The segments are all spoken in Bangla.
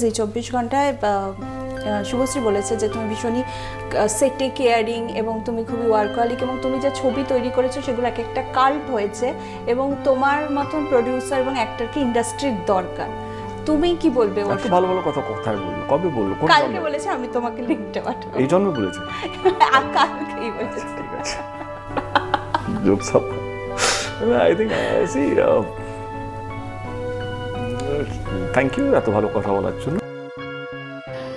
জি চব্বিশ ঘন্টায় শুভশ্রী বলেছে যে তুমি ভীষণই সেটে কেয়ারিং এবং তুমি খুবই ওয়ার্কলিক এবং তুমি যে ছবি তৈরি করেছ সেগুলো এক একটা কাল্ট হয়েছে এবং তোমার মতন প্রডিউসার এবং অ্যাক্টরকে ইন্ডাস্ট্রির দরকার। তুমি কি বলবে এত ভালো ভালো কথা কোথায় বলল কবে বলল কালকে বলেছে আমি তোমাকে লিঙ্কটা পাঠাবো। এই জন্মে বলেছে? কালকেই বলেছে। ঠিক আছে। Jokes I think see thank you এত ভালো কথা বলার জন্য।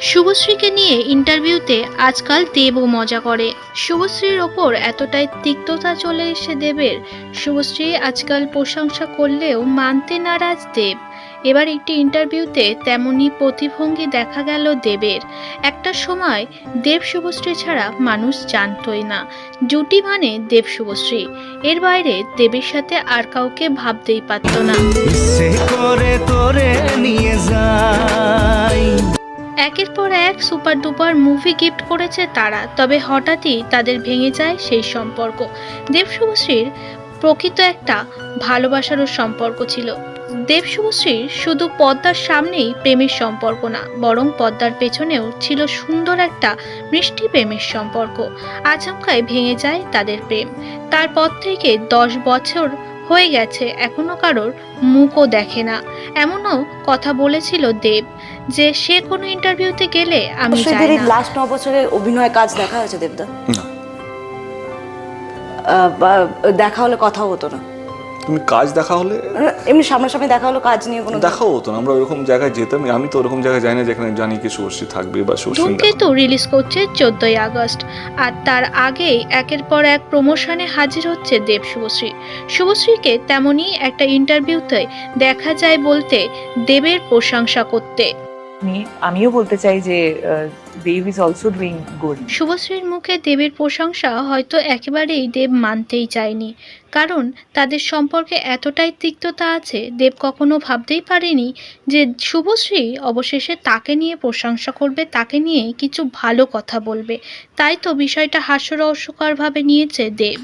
শুভশ্রীকে নিয়ে ইন্টারভিউতে আজকাল দেবও মজা করে। শুভশ্রীর ওপর এতটাই তিক্ততা চলে এসে দেবের, শুভশ্রী আজকাল প্রশংসা করলেও মানতে নারাজ দেব। এবার একটি ইন্টারভিউতে তেমনি প্রতিভঙ্গি দেখা গেল দেবের। একটা সময় দেব শুভশ্রী ছাড়া মানুষ জানতই না। জুটি মানে দেব শুভশ্রী। এর বাইরে দেবের সাথে আর কাউকে ভাবতেই পারত না। করে তোরে নিয়ে যাই একের পর এক সুপার ডুপার মুভি গিফট করেছে তারা, তবে হঠাৎই তাদের ভেঙে যায় সেই সম্পর্ক। দেব শুভশ্রীর প্রকৃত একটা ভালোবাসারও সম্পর্ক ছিল। দেব শুভশ্রীর শুধু পদ্মার সামনেই প্রেমের সম্পর্ক না, বরং পদ্মার পেছনেও ছিল সুন্দর একটা মিষ্টি প্রেমের সম্পর্ক। আচমকায় ভেঙে যায় তাদের প্রেম। তারপর থেকে দশ বছর হয়ে গেছে, এখনও কারোর মুখও দেখে না। এমনও কথা বলেছিল দেব। যে সে কোনো ইন্টারভিউতে গেলে আমি যাই না। লাস্ট ন বছরে অভিনয় কাজ দেখা হয়েছে দেবদা। না। আহ, বা- দেখা হলে কথা হতো না। তুমি কাজ দেখা হলে এমনি সামনাসামনি দেখা হলো কাজ নিয়ে কোনো দেখাও হতো না আমরা ওরকম জায়গায় যেতাম আমি তো ওরকম জায়গায় যাই না যেখানে জানি কি শুভশ্রী থাকবে বা শুভশ্রী ধূমকেতু রিলিজ করছে চোদ্দই আগস্ট আর তার আগেই একের পর এক প্রমোশনে হাজির হচ্ছে দেব শুভশ্রী। শুভশ্রীকে তেমনই একটা ইন্টারভিউতে দেখা যায় বলতে দেবের প্রশংসা করতে। আমিও বলতে চাই যে Dev is also doing good শুভশ্রীর মুখে দেবের প্রশংসা হয়তো একেবারেই দেব মানতেই চায়নি। কারণ তাদের সম্পর্কে এতটাই তিক্ততা আছে, দেব কখনো ভাবতেই পারেনি যে শুভশ্রী অবশেষে তাকে নিয়ে প্রশংসা করবে, তাকে নিয়ে কিছু ভালো কথা বলবে। তাই তো বিষয়টা হাস্যরহস্যকরভাবে নিয়েছে দেব।